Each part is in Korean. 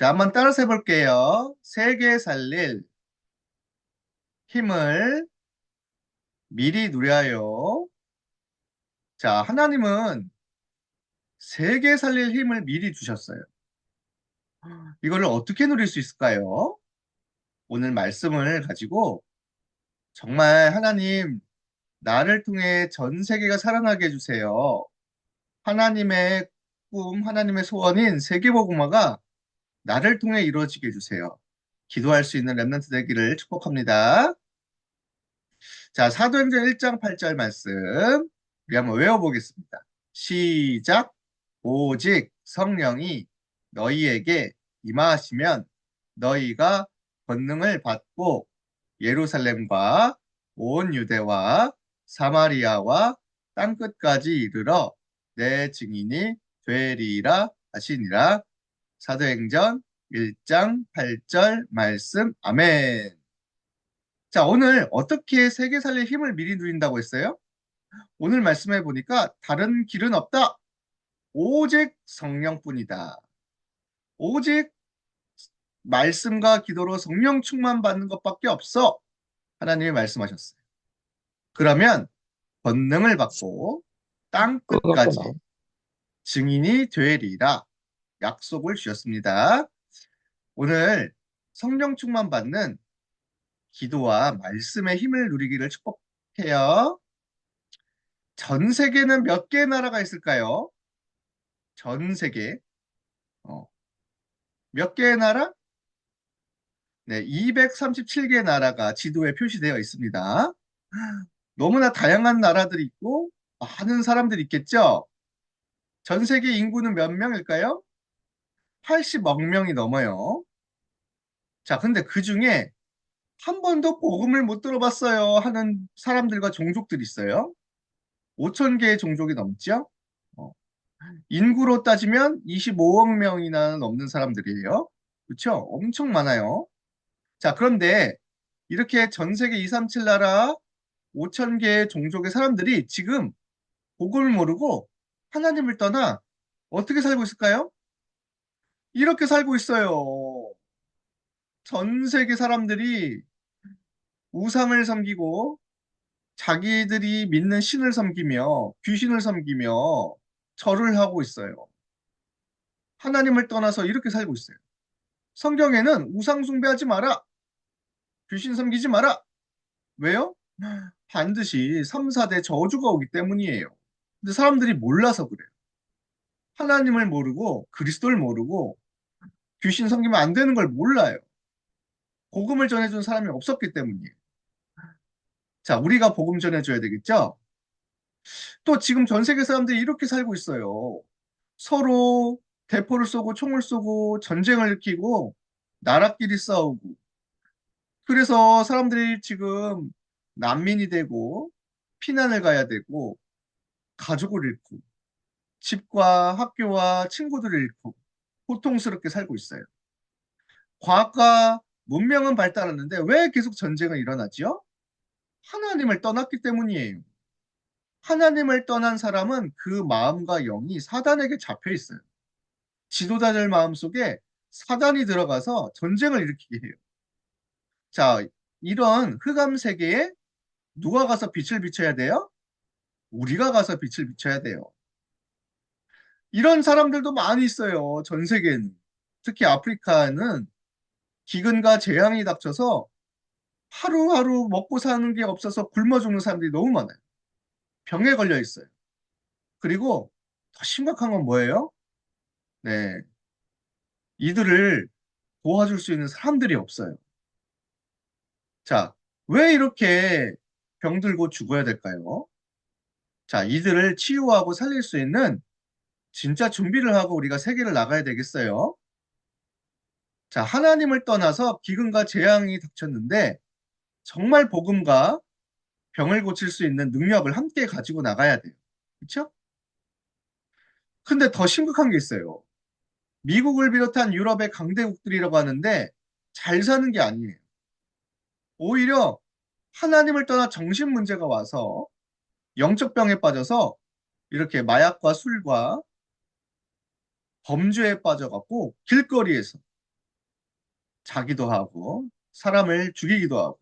자, 한번 따라서 해볼게요. 세계 살릴 힘을 미리 누려요. 자, 하나님은 세계 살릴 힘을 미리 주셨어요. 이거를 어떻게 누릴 수 있을까요? 오늘 말씀을 가지고 정말 하나님 나를 통해 전 세계가 살아나게 해주세요. 하나님의 꿈, 하나님의 소원인 세계복음화가 나를 통해 이루어지게 해주세요. 기도할 수 있는 랩런트 되기를 축복합니다. 자, 사도행전 1장 8절 말씀 우리 한번 외워보겠습니다. 시작. 오직 성령이 너희에게 임하시면 너희가 권능을 받고 예루살렘과 온 유대와 사마리아와 땅끝까지 이르러 내 증인이 되리라 하시니라. 사도행전 1장 8절 말씀 아멘. 자, 오늘 어떻게 세계 살릴 힘을 미리 누린다고 했어요? 오늘 말씀해 보니까 다른 길은 없다. 오직 성령뿐이다. 오직 말씀과 기도로 성령 충만 받는 것밖에 없어. 하나님이 말씀하셨어요. 그러면 권능을 받고 땅 끝까지 증인이 되리라 약속을 주셨습니다. 오늘 성령 충만 받는 기도와 말씀의 힘을 누리기를 축복해요. 전 세계는 몇 개의 나라가 있을까요? 전 세계. 어. 몇 개의 나라? 네, 237개 나라가 지도에 표시되어 있습니다. 너무나 다양한 나라들이 있고 많은 사람들이 있겠죠? 전 세계 인구는 몇 명일까요? 80억 명이 넘어요. 자, 근데 그 중에 한 번도 복음을 못 들어봤어요 하는 사람들과 종족들이 있어요. 5천 개의 종족이 넘죠? 어. 인구로 따지면 25억 명이나 넘는 사람들이에요. 그렇죠? 엄청 많아요. 자, 그런데 이렇게 전 세계 237 나라 5천 개의 종족의 사람들이 지금 복음을 모르고 하나님을 떠나 어떻게 살고 있을까요? 이렇게 살고 있어요. 전 세계 사람들이 우상을 섬기고 자기들이 믿는 신을 섬기며 귀신을 섬기며 절을 하고 있어요. 하나님을 떠나서 이렇게 살고 있어요. 성경에는 우상 숭배하지 마라. 귀신 섬기지 마라. 왜요? 반드시 3, 4대 저주가 오기 때문이에요. 근데 사람들이 몰라서 그래요. 하나님을 모르고 그리스도를 모르고 귀신 섬기면 안 되는 걸 몰라요. 복음을 전해준 사람이 없었기 때문이에요. 자, 우리가 복음 전해줘야 되겠죠? 또 지금 전 세계 사람들이 이렇게 살고 있어요. 서로 대포를 쏘고 총을 쏘고 전쟁을 일으키고 나라끼리 싸우고 그래서 사람들이 지금 난민이 되고 피난을 가야 되고 가족을 잃고 집과 학교와 친구들을 잃고 고통스럽게 살고 있어요. 과학과 문명은 발달했는데 왜 계속 전쟁은 일어나지요? 하나님을 떠났기 때문이에요. 하나님을 떠난 사람은 그 마음과 영이 사단에게 잡혀 있어요. 지도자들 마음속에 사단이 들어가서 전쟁을 일으키게 해요. 자, 이런 흑암 세계에 누가 가서 빛을 비춰야 돼요? 우리가 가서 빛을 비춰야 돼요. 이런 사람들도 많이 있어요. 전 세계에는. 특히 아프리카는 기근과 재앙이 닥쳐서 하루하루 먹고 사는 게 없어서 굶어 죽는 사람들이 너무 많아요. 병에 걸려 있어요. 그리고 더 심각한 건 뭐예요? 네. 이들을 도와줄 수 있는 사람들이 없어요. 자, 왜 이렇게 병들고 죽어야 될까요? 자, 이들을 치유하고 살릴 수 있는 진짜 준비를 하고 우리가 세계를 나가야 되겠어요. 자, 하나님을 떠나서 기근과 재앙이 닥쳤는데 정말 복음과 병을 고칠 수 있는 능력을 함께 가지고 나가야 돼요. 그렇죠? 근데 더 심각한 게 있어요. 미국을 비롯한 유럽의 강대국들이라고 하는데 잘 사는 게 아니에요. 오히려 하나님을 떠나 정신 문제가 와서 영적 병에 빠져서 이렇게 마약과 술과 범죄에 빠져갖고 길거리에서 자기도 하고 사람을 죽이기도 하고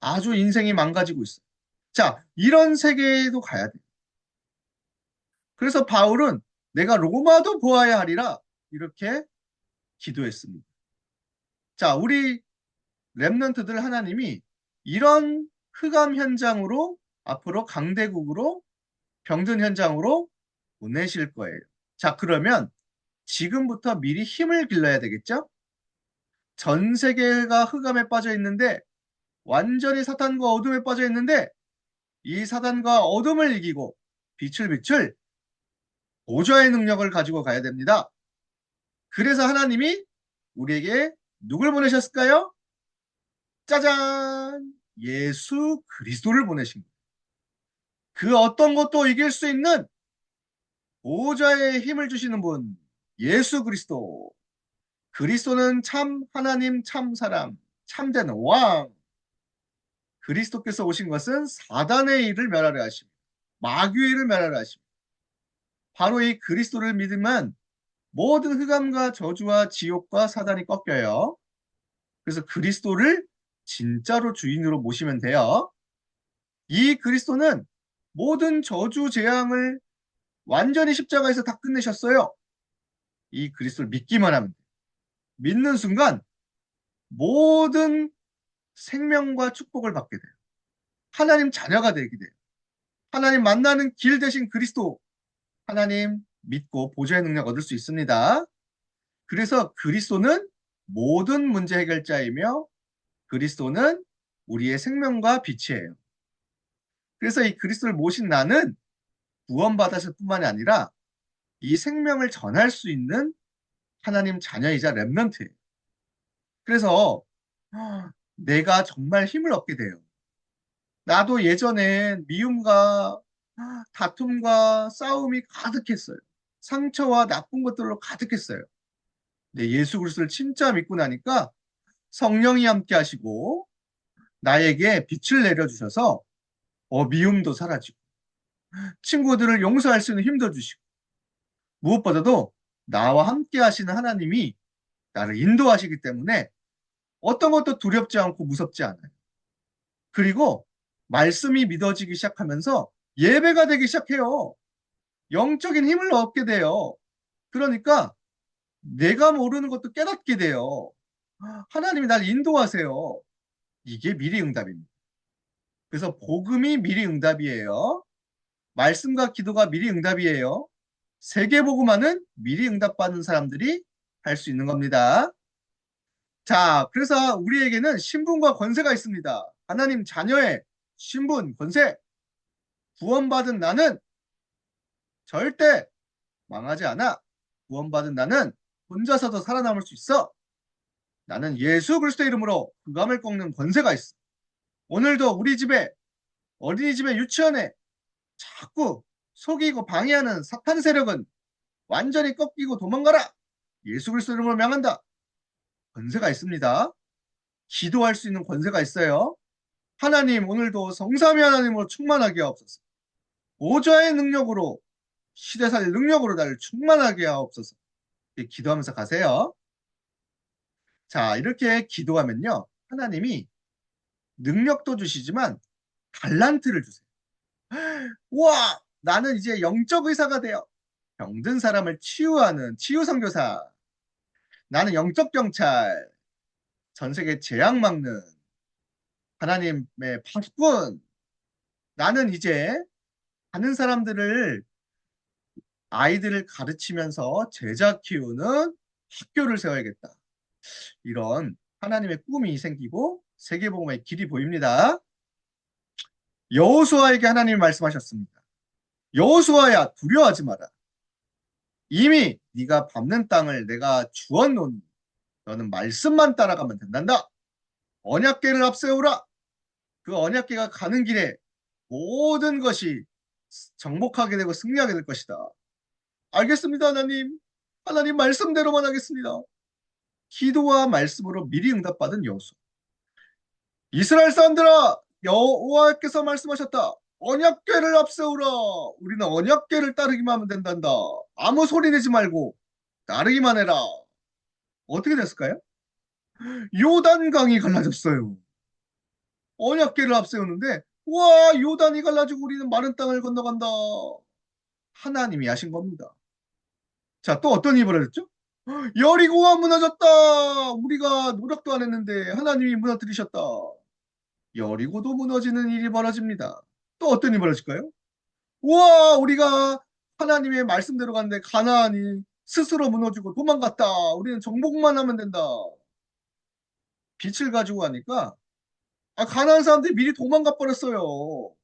아주 인생이 망가지고 있어. 자, 이런 세계에도 가야 돼. 그래서 바울은 내가 로마도 보아야 하리라 이렇게 기도했습니다. 자, 우리 랩런트들 하나님이 이런 흑암 현장으로 앞으로 강대국으로 병든 현장으로 보내실 거예요. 자, 그러면 지금부터 미리 힘을 길러야 되겠죠? 전 세계가 흑암에 빠져 있는데 완전히 사탄과 어둠에 빠져 있는데 이 사단과 어둠을 이기고 빛을 비출 보좌의 능력을 가지고 가야 됩니다. 그래서 하나님이 우리에게 누굴 보내셨을까요? 짜잔! 예수 그리스도를 보내신 거예요. 그 어떤 것도 이길 수 있는 보좌의 힘을 주시는 분, 예수 그리스도. 그리스도는 참 하나님, 참 사람, 참된 왕. 그리스도께서 오신 것은 사단의 일을 멸하려 하십니다. 마귀의 일을 멸하려 하십니다. 바로 이 그리스도를 믿으면 모든 흑암과 저주와 지옥과 사단이 꺾여요. 그래서 그리스도를 진짜로 주인으로 모시면 돼요. 이 그리스도는 모든 저주 재앙을 완전히 십자가에서 다 끝내셨어요. 이 그리스도를 믿기만 하면 돼요. 믿는 순간 모든 생명과 축복을 받게 돼요. 하나님 자녀가 되게 돼요. 하나님 만나는 길 대신 그리스도 하나님 믿고 보좌의 능력 얻을 수 있습니다. 그래서 그리스도는 모든 문제 해결자이며 그리스도는 우리의 생명과 빛이에요. 그래서 이 그리스도를 모신 나는 구원받았을 뿐만이 아니라 이 생명을 전할 수 있는 하나님 자녀이자 랩런트예요. 그래서 내가 정말 힘을 얻게 돼요. 나도 예전엔 미움과 다툼과 싸움이 가득했어요. 상처와 나쁜 것들로 가득했어요. 근데 예수 그리스도를 진짜 믿고 나니까 성령이 함께 하시고 나에게 빛을 내려주셔서 어, 미움도 사라지고 친구들을 용서할 수 있는 힘도 주시고 무엇보다도 나와 함께 하시는 하나님이 나를 인도하시기 때문에 어떤 것도 두렵지 않고 무섭지 않아요. 그리고 말씀이 믿어지기 시작하면서 예배가 되기 시작해요. 영적인 힘을 얻게 돼요. 그러니까 내가 모르는 것도 깨닫게 돼요. 하나님이 날 인도하세요. 이게 미리 응답입니다. 그래서 복음이 미리 응답이에요. 말씀과 기도가 미리 응답이에요. 세계 복음화는 미리 응답받는 사람들이 할 수 있는 겁니다. 자, 그래서 우리에게는 신분과 권세가 있습니다. 하나님 자녀의 신분, 권세. 구원받은 나는 절대 망하지 않아. 구원받은 나는 혼자서도 살아남을 수 있어. 나는 예수 그리스도 이름으로 흑암을 꺾는 권세가 있어. 오늘도 우리 집에 어린이집에 유치원에 자꾸 속이고 방해하는 사탄 세력은 완전히 꺾이고 도망가라. 예수 그리스도 이름으로 명한다. 권세가 있습니다. 기도할 수 있는 권세가 있어요. 하나님 오늘도 성삼위 하나님으로 충만하게 하옵소서. 오좌의 능력으로 시대살 능력으로 나를 충만하게 하옵소서. 기도하면서 가세요. 자, 이렇게 기도하면요. 하나님이 능력도 주시지만 달란트를 주세요. 와, 나는 이제 영적 의사가 되어 병든 사람을 치유하는 치유 선교사. 나는 영적 경찰. 전 세계 재앙 막는 하나님의 파수꾼. 나는 이제 가는 사람들을 아이들을 가르치면서 제자 키우는 학교를 세워야겠다. 이런 하나님의 꿈이 생기고 세계복음의 길이 보입니다. 여호수아에게 하나님이 말씀하셨습니다. 여호수아야 두려워하지 마라. 이미 네가 밟는 땅을 내가 주었노니 너는 말씀만 따라가면 된단다. 언약계를 앞세우라. 그 언약계가 가는 길에 모든 것이 정복하게 되고 승리하게 될 것이다. 알겠습니다, 하나님. 하나님 말씀대로만 하겠습니다. 기도와 말씀으로 미리 응답받은 여호수. 이스라엘 사람들아, 여호와께서 말씀하셨다. 언약궤를 앞세우라. 우리는 언약궤를 따르기만 하면 된단다. 아무 소리 내지 말고 따르기만 해라. 어떻게 됐을까요? 요단강이 갈라졌어요. 언약계를 앞세우는데 와 요단이 갈라지고 우리는 마른 땅을 건너간다. 하나님이 하신 겁니다. 자, 또 어떤 일이 벌어졌죠? 여리고가 무너졌다. 우리가 노력도 안 했는데 하나님이 무너뜨리셨다. 여리고도 무너지는 일이 벌어집니다. 또 어떤 일이 벌어질까요? 우와, 우리가 하나님의 말씀대로 갔는데 가나안이 스스로 무너지고 도망갔다. 우리는 정복만 하면 된다. 빛을 가지고 가니까 아, 가나안 사람들이 미리 도망가 버렸어요.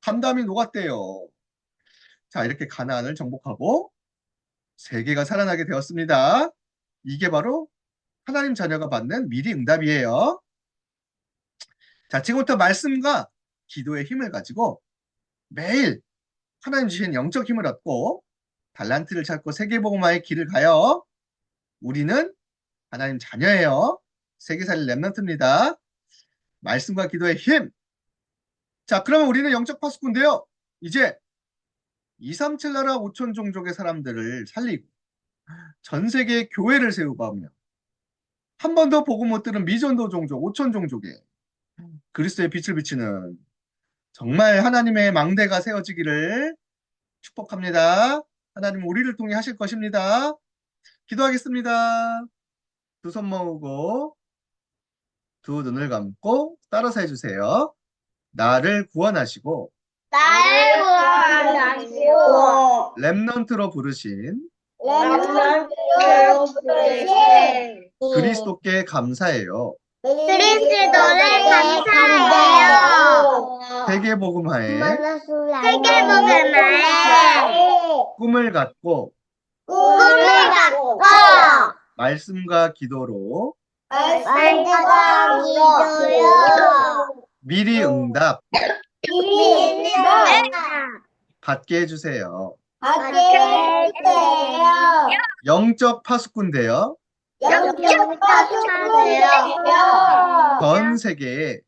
감담이 녹았대요. 자, 이렇게 가나안을 정복하고 세계가 살아나게 되었습니다. 이게 바로 하나님 자녀가 받는 미리 응답이에요. 자, 지금부터 말씀과 기도의 힘을 가지고 매일 하나님 주신 영적 힘을 얻고 달란트를 찾고 세계복음화의 길을 가요. 우리는 하나님 자녀예요. 세계살이 랩런트입니다. 말씀과 기도의 힘. 자, 그러면 우리는 영적 파수꾼인데요. 이제 237 나라 5천 종족의 사람들을 살리고 전 세계 교회를 세우고 하며 한 번도 보고 못 들은 미전도 종족 5천 종족에 그리스도의 빛을 비치는 정말 하나님의 망대가 세워지기를 축복합니다. 하나님 우리를 통해 하실 것입니다. 기도하겠습니다. 두 손 모으고 두 눈을 감고 따라서 해주세요. 나를 구원하시고 나를 구원하시고 렘넌트로 부르신 렘넌트로 부르신 그리스도께 감사해요. 그리스도를 감사해요. 세계 복음화에 세계 복음화에 꿈을 갖고 꿈을 갖고 말씀과 기도로 말씀과 기도로 미리 응답 믿음을 받게 해주세요. 받게 해주세요. 영적 파수꾼 되어 영적 파수꾼이요. 전 세계에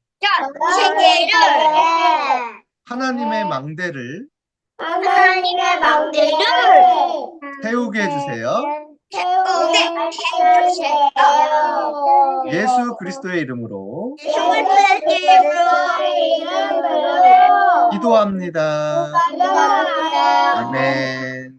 세계를 하나님의 망대를 하나님의 망대를 세우게 해주세요. 세우게 해주세요. 예수 그리스도의 이름으로 그리스도의 이름으로 기도합니다. 기도합니다. 아멘.